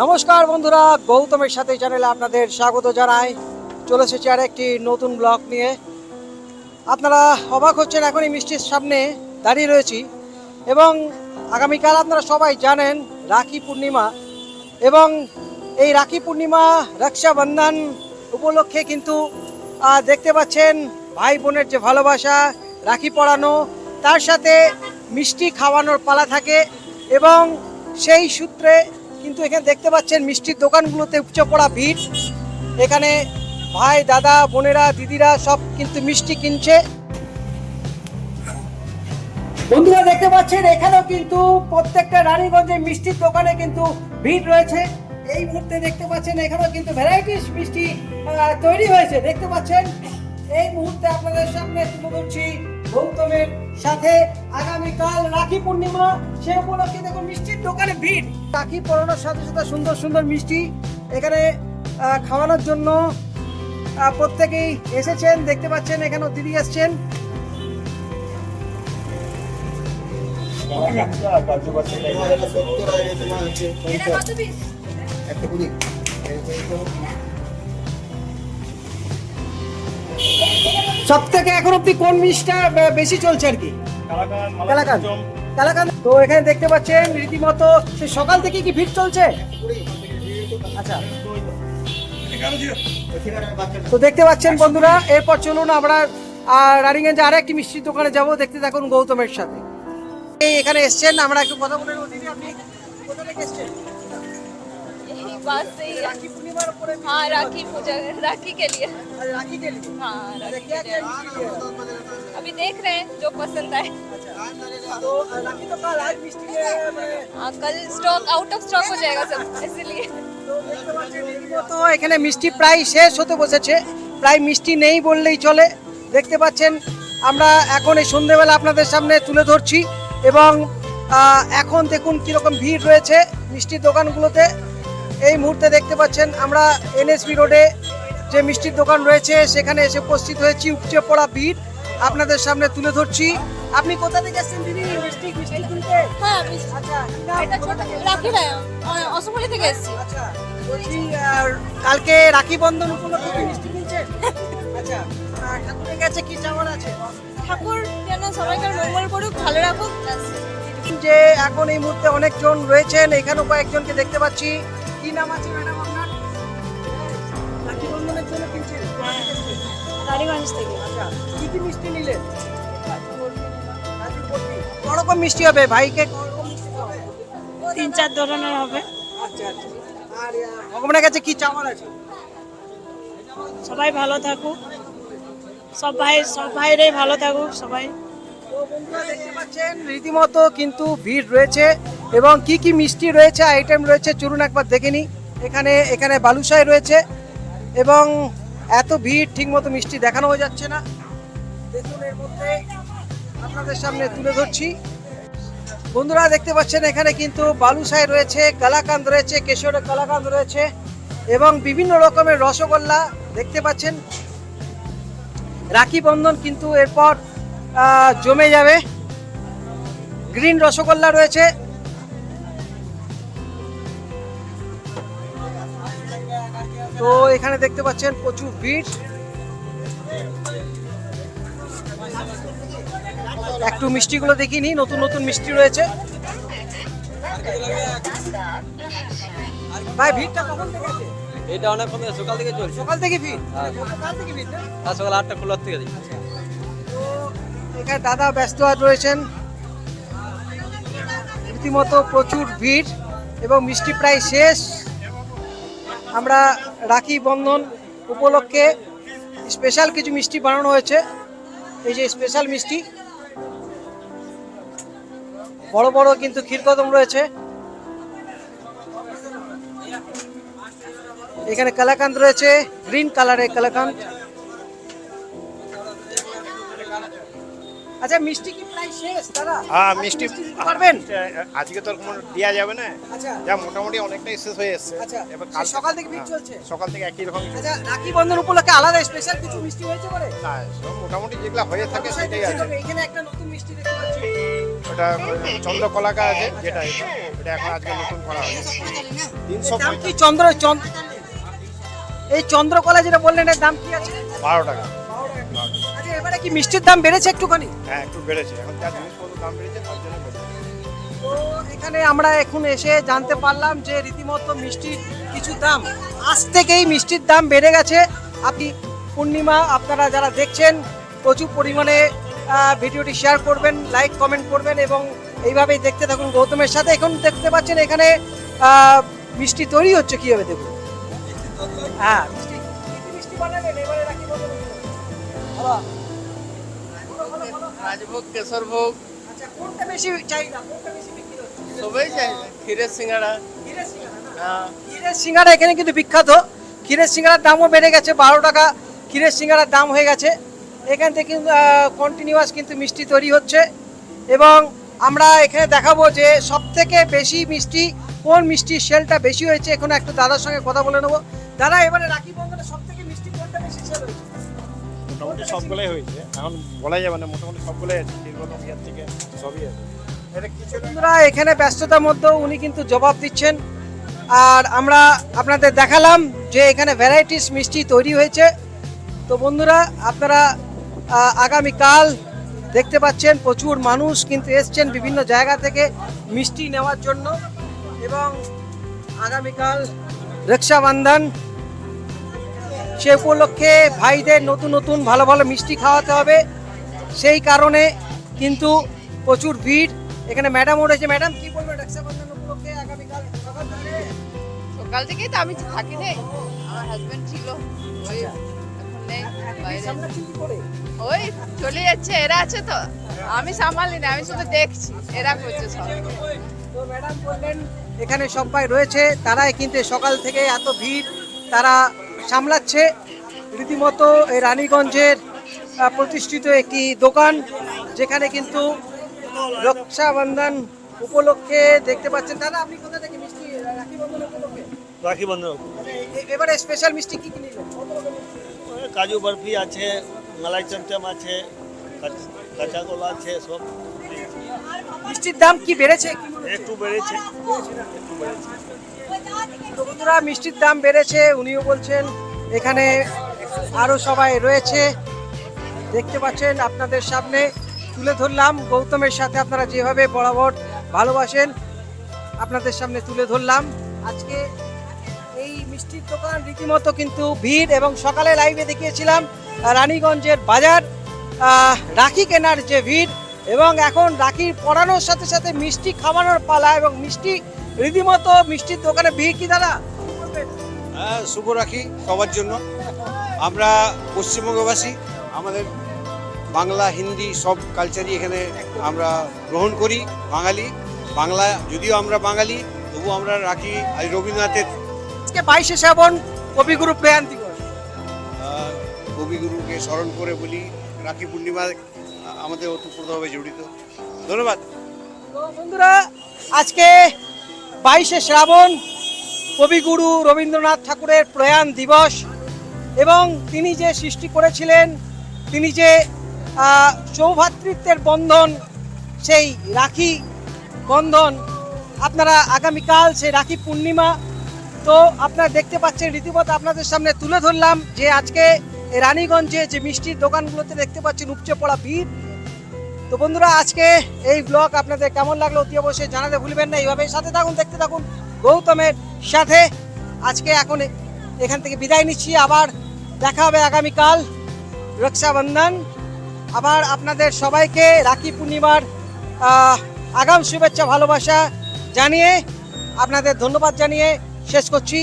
নমস্কার বন্ধুরা, গৌতমের সাথে চ্যানেলে আপনাদের স্বাগত জানাই। চলে এসেছি আর একটি নতুন ব্লগ নিয়ে। আপনারা অবাক হচ্ছেন, এখনই মিষ্টির সামনে দাঁড়িয়ে রয়েছি। এবং আগামীকাল আপনারা সবাই জানেন রাখি পূর্ণিমা। এবং এই রাখি পূর্ণিমা রক্ষাবন্ধন উপলক্ষে কিন্তু দেখতে পাচ্ছেন ভাই বোনের যে ভালোবাসা, রাখি পড়ানো তার সাথে মিষ্টি খাওয়ানোর পালা থাকে। এবং সেই সূত্রে কিন্তু এখানে দেখতে পাচ্ছেন মিষ্টির দোকানগুলোতে উপচে পড়া ভিড়। এখানে ভাই, দাদা, বোনেরা, দিদিরা সব কিন্তু মিষ্টি কিনছে। বন্ধুরা দেখতে পাচ্ছেন, এখানেও কিন্তু প্রত্যেকটা রানীগঞ্জে মিষ্টির দোকানে কিন্তু ভিড় রয়েছে। এই মুহূর্তে দেখতে পাচ্ছেন, এখানেও কিন্তু ভ্যারাইটিস মিষ্টি তৈরি হয়েছে। দেখতে পাচ্ছেন, এই মুহূর্তে আপনাদের সামনে তুলে ধরছি গৌতমের সাথে আগামীকাল রাখি পূর্ণিমা সে উপলক্ষে দেখুন মিষ্টির দোকানে ভিড়। রাখি পরানোর সাথে সাথে সুন্দর সুন্দর মিষ্টি এখানে খাওয়ানোর জন্য প্রত্যেকেই এসেছেন দেখতে পাচ্ছেন এখানেও দিদি এসছেন সব থেকে এখন অব্দি কোন মিষ্টিটা বেশি চলছে আর কি? কালাকান কালাকান তো এখানে দেখতে পাচ্ছেন রীতিমতো সে সকাল থেকে কি ভিড় চলছে? আচ্ছা। তো দেখতে পাচ্ছেন বন্ধুরা এরপর চলুন আমরা রানিগঞ্জে আর একটি মিষ্টির দোকানে যাব। দেখতে থাকুন গৌতমের সাথে। এই এখানে এসছেন আমরা একটু কথা বলে আপনি কোথা থেকে এসছেন? यही बात सही है রাখি পূর্ণিমার উপরে हाँ राखी पूजा राखी के लिए আর রাখি কে লিয়ে? हाँ अरे राखी क्या के क्या लिए मिष्टी है? अभी देख रहे हैं जो पसंद आए अच्छा तो राखी तो कल आज मिष्टी है মানে हाँ कल स्टॉक आउट ऑफ स्टॉक हो जाएगा सब इसीलिए তো দেখতে পাচ্ছেন রীতিমতো এখানে মিষ্টি প্রায় শেষ হতে বসেছে প্রায় মিষ্টি নেই বললেই চলে দেখতে পাচ্ছেন আমরা এখন এই সন্ধেবেলা আপনাদের সামনে তুলে ধরছি এবং আহ, এখন দেখুন কীরকম ভিড় রয়েছে মিষ্টির দোকানগুলোতে এই মুহূর্তে দেখতে পাচ্ছেন আমরা এনএসপি রোডে যে মিষ্টির দোকান রয়েছে সেখানে এসে উপস্থিত হয়েছি উপচে পড়া ভিড়। আপনাদের সামনে তুলে ধরছি। আপনি কোথা থেকে এসেছেন দিদি? মিষ্টি মিষ্টি কিনতে हाँ আচ্ছা এটা ছোট রাখি অসুবিধা থেকে এসেছি। আচ্ছা বলছি আর কালকে রাখি বন্ধন উপলক্ষে কি মিষ্টি কিনছেন? আচ্ছা ঠাকুরের কাছে কি চাওয়ার আছে? ঠাকুর যেন সবাইকার মঙ্গল করুক ভালো রাখুক যে এখন এই মুহূর্তে অনেকজন রয়েছেন এখানেও কয়েকজনকে দেখতে পাচ্ছি। কি নাম আছে ম্যাডাম আপনার? রাখি বন্ধনের জন্য কিনছেন? রানীগঞ্জ থেকে আচ্ছা কি কি মিষ্টি নিলেন? কাজু মিষ্টি হবে ভাইকে হবে? তিন চার ধরনের হবে। আচ্ছা আচ্ছা। আর ভগবানের কাছে কি চাওয়ার আছে? সবাই ভালো থাকুক। সব ভাই সব ভাইরাই ভালো থাকুক সবাই। দেখতে পাচ্ছেন রীতিমতো কিন্তু ভিড় রয়েছে। এবং কি কি মিষ্টি রয়েছে আইটেম রয়েছে, চলুন একবার দেখে নিই। এখানে এখানে বালুশাই রয়েছে এবং এত ভিড় ঠিকমতো মিষ্টি দেখানো হয়ে যাচ্ছে না। দেখুন, এর মধ্যে আপনাদের সামনে তুলে ধরছি। বন্ধুরা, দেখতে পাচ্ছেন, এখানে কিন্তু বালুশাই রয়েছে, কালাকান্দ রয়েছে কেশরের কালাকান্দ রয়েছে এবং বিভিন্ন রকমের রসগোল্লা দেখতে পাচ্ছেন। রাখি বন্ধন কিন্তু এরপর জমে যাবে। গ্রিন রসগোল্লা রয়েছে। তো এখানে দেখতে পাচ্ছেন প্রচুর ভিড়। একটু মিষ্টিগুলো দেখিনি নতুন নতুন মিষ্টি রয়েছে। ভাই ভিড়টা কখন থেকে আছে? এটা অনেকক্ষণ ধরে সকাল থেকে চলছে। সকাল থেকে ভিড়? হ্যাঁ। সকাল থেকে ভিড় না? সকাল আটটা খোলার থেকে এখানে দাদা ব্যস্ত রয়েছেন। রীতিমতো প্রচুর ভিড় এবং মিষ্টি প্রায় শেষ। আমরা রাখি বন্ধন উপলক্ষে স্পেশাল কিছু মিষ্টি বানানো হয়েছে। এই যে স্পেশাল মিষ্টি। বড় বড় কিন্তু ক্ষীরকদম রয়েছে। এখানে কালাকান্দ রয়েছে গ্রিন কালারের কালাকান্দ। আচ্ছা মিষ্টি কি প্রায় শেষ দাদা? হ্যাঁ মিষ্টি পারবেন? আজকে তো কোনো দেওয়া যাবে না। আচ্ছা। যা মোটামুটি অনেকটাই শেষ হয়ে এসছে। আচ্ছা এবার কাল সকাল থেকে ভিড় হ্যাঁ, চলছে সকাল থেকে একই রকম আচ্ছা রাখি বন্ধন উপলক্ষে আলাদা স্পেশাল কিছু মিষ্টি হয়েছে পরে না সব মোটামুটি যেগুলো হয়ে থাকে সেটাই আছে। এখানে একটা নতুন মিষ্টি দেখতে পাচ্ছি। ওটা চন্দ্রকলাকা আছে যেটা এটা। এটা এখন আজকে নতুন করা হয়েছে। তিনশো কি চন্দ্র চন্দ্র এই চন্দ্রকলা যেটা বললেন এর দাম কি আছে? বারো টাকা। আচ্ছা কি মিষ্টির দাম বেড়েছে একটুখানি? হ্যাঁ একটু বেড়েছে। এখন যা জিনিসপত্র দাম বেড়েছে তার জন্য বেড়েছে। তো এখানে আমরা এখন এসে জানতে পারলাম যে রীতিমতো মিষ্টির কিছু দাম আজ থেকেই মিষ্টির দাম বেড়ে গেছে। আপনি পূর্ণিমা আপনারা যারা দেখছেন প্রচুর পরিমাণে ভিডিওটি শেয়ার করবেন লাইক কমেন্ট করবেন এবং এইভাবেই দেখতে থাকুন গৌতমের সাথে। এখন দেখতে পাচ্ছেন এখানে মিষ্টি তৈরি হচ্ছে কীভাবে দেখুন? হ্যাঁ মিষ্টি মিষ্টি বানালেন এবারে রাখি বাবা। রাজভোগ কেশরভোগ আচ্ছা কোনটা বেশি চাহিদা কোনটা বেশি বিক্রি হচ্ছে সবই চাইছে ক্ষীরের সিঙ্গাড়া ক্ষীরের সিঙ্গারা হ্যাঁ ক্ষীরের সিঙ্গারা এখানে কিন্তু বিখ্যাত। ক্ষীরের সিঙ্গারার দামও বেড়ে গেছে বারো টাকা। ক্ষীরের সিঙ্গারার দাম হয়ে গেছে। এখান থেকে কিন্তু কন্টিনিউয়াস কিন্তু মিষ্টি তৈরি হচ্ছে। এবং আমরা এখানে দেখাবো যে সব থেকে বেশি মিষ্টি কোন মিষ্টির সেলটা বেশি হয়েছে। এখন একটু দাদার সঙ্গে কথা বলে নেব। দাদা এবারে রাখি বন্ধনে সব থেকে মিষ্টি কোনটা বেশি সেল হয়েছে? মোটামুটি সবগুলোই হয়েছে। এখন বলা যাবে না, মোটামুটি সবগুলোই আছে সেরকম ইয়ার থেকে সবই আছে। বন্ধুরা এখানে ব্যস্ততার মধ্যেও উনি কিন্তু জবাব দিচ্ছেন। আর আমরা আপনাদের দেখালাম যে এখানে ভ্যারাইটিস মিষ্টি তৈরি হয়েছে। তো বন্ধুরা, আপনারা আগামীকাল দেখতে পাচ্ছেন প্রচুর মানুষ কিন্তু এসছেন বিভিন্ন জায়গা থেকে মিষ্টি নেওয়ার জন্য। এবং আগামীকাল রক্ষাবন্ধন সে উপলক্ষে ভাইদের নতুন নতুন ভালো ভালো মিষ্টি খাওয়াতে হবে। সেই কারণে কিন্তু প্রচুর ভিড়। এখানে ম্যাডাম উঠেছে ম্যাডাম কি বলবেন রক্ষাবন্ধন উপলক্ষে আগামীকাল? সকাল থেকে? সকাল থেকেই তো আমি থাকি নেই আমার হাজবেন্ড ছিল? ওই চলে যাচ্ছে। এরা আছে তো। আমি সামালি না আমি শুধু দেখছি। এরা করছে সব। তো ম্যাডাম বললেন এখানে সবাই রয়েছে। তারাই কিন্তু সকাল থেকে এত ভিড়। তারা সামলাচ্ছে। রীতিমতো এই রানীগঞ্জের প্রতিষ্ঠিত একটি দোকান যেখানে কিন্তু রক্ষাবন্ধন উপলক্ষে দেখতে পাচ্ছেন। দাদা আপনি কোথা থেকে মিষ্টি রাখি বন্ধন উপলক্ষে? রাখি বন্ধন এবারে স্পেশাল মিষ্টি কি কি নিলেন? কত রকমের মিষ্টি? কাজু বরফি আছে মালাই চমচম আছে কাচ- কলা আছে সব মিষ্টির দাম কি বেড়েছে? মনে হচ্ছে? একটু বেড়েছে। বন্ধুরা, মিষ্টির দাম বেড়েছে, উনিও বলছেন এখানে আরও সবাই রয়েছে। দেখতে পাচ্ছেন আপনাদের সামনে, তুলে ধরলাম। গৌতমের সাথে আপনারা যেভাবে বরাবর ভালোবাসেন, আপনাদের সামনে তুলে ধরলাম। আজকে এই মিষ্টির দোকান রীতিমতো কিন্তু ভিড় এবং সকালে লাইভে দেখিয়েছিলাম, রানীগঞ্জের বাজার রাখি কেনার যে ভিড় এবং এখন রাখি পড়ানোর সাথে সাথে মিষ্টি খাওয়ানোর পালা এবং মিষ্টি রীতিমতো মিষ্টির দোকানে ভিড় কি দাদা? হ্যাঁ শুভ রাখি সবার জন্য। আমরা পশ্চিমবঙ্গবাসী আমাদের বাংলা হিন্দি সব কালচারই এখানে আমরা গ্রহণ করি বাঙালি। বাংলা যদিও আমরা বাঙালি তবু আমরা রাখি আজ রবীন্দ্রনাথের আজকে বাইশে শ্রাবণ কবিগুরু প্রয়াণ দিবস। কবিগুরুকে স্মরণ করে বলি রাখি পূর্ণিমা আমাদের ওতপ্রোতভাবে জড়িত। ধন্যবাদ। বন্ধুরা আজকে বাইশে শ্রাবণ কবিগুরু রবীন্দ্রনাথ ঠাকুরের প্রয়াণ দিবস এবং তিনি যে সৃষ্টি করেছিলেন তিনি যে আহ, সৌভ্রাতৃত্বের বন্ধন সেই রাখি বন্ধন আপনারা আগামীকাল সেই রাখি পূর্ণিমা তো আপনারা দেখতে পাচ্ছেন রীতিমতো আপনাদের সামনে তুলে ধরলাম যে আজকে রানীগঞ্জে যে মিষ্টির দোকানগুলোতে দেখতে পাচ্ছেন উপচে পড়া ভিড় তো বন্ধুরা, আজকে এই ব্লগ আপনাদের কেমন লাগল অতি অবশ্যই জানাতে ভুলবেন না। এইভাবে সাথে থাকুন, দেখতে থাকুন গৌতমের সাথে। আজকে এখন এখান থেকে বিদায় নিচ্ছি। আবার দেখা হবে আগামীকাল রক্ষাবন্ধন। আবার আপনাদের সবাইকে রাখি পূর্ণিমার আগাম শুভেচ্ছা, ভালোবাসা জানিয়ে আপনাদের ধন্যবাদ জানিয়ে শেষ করছি।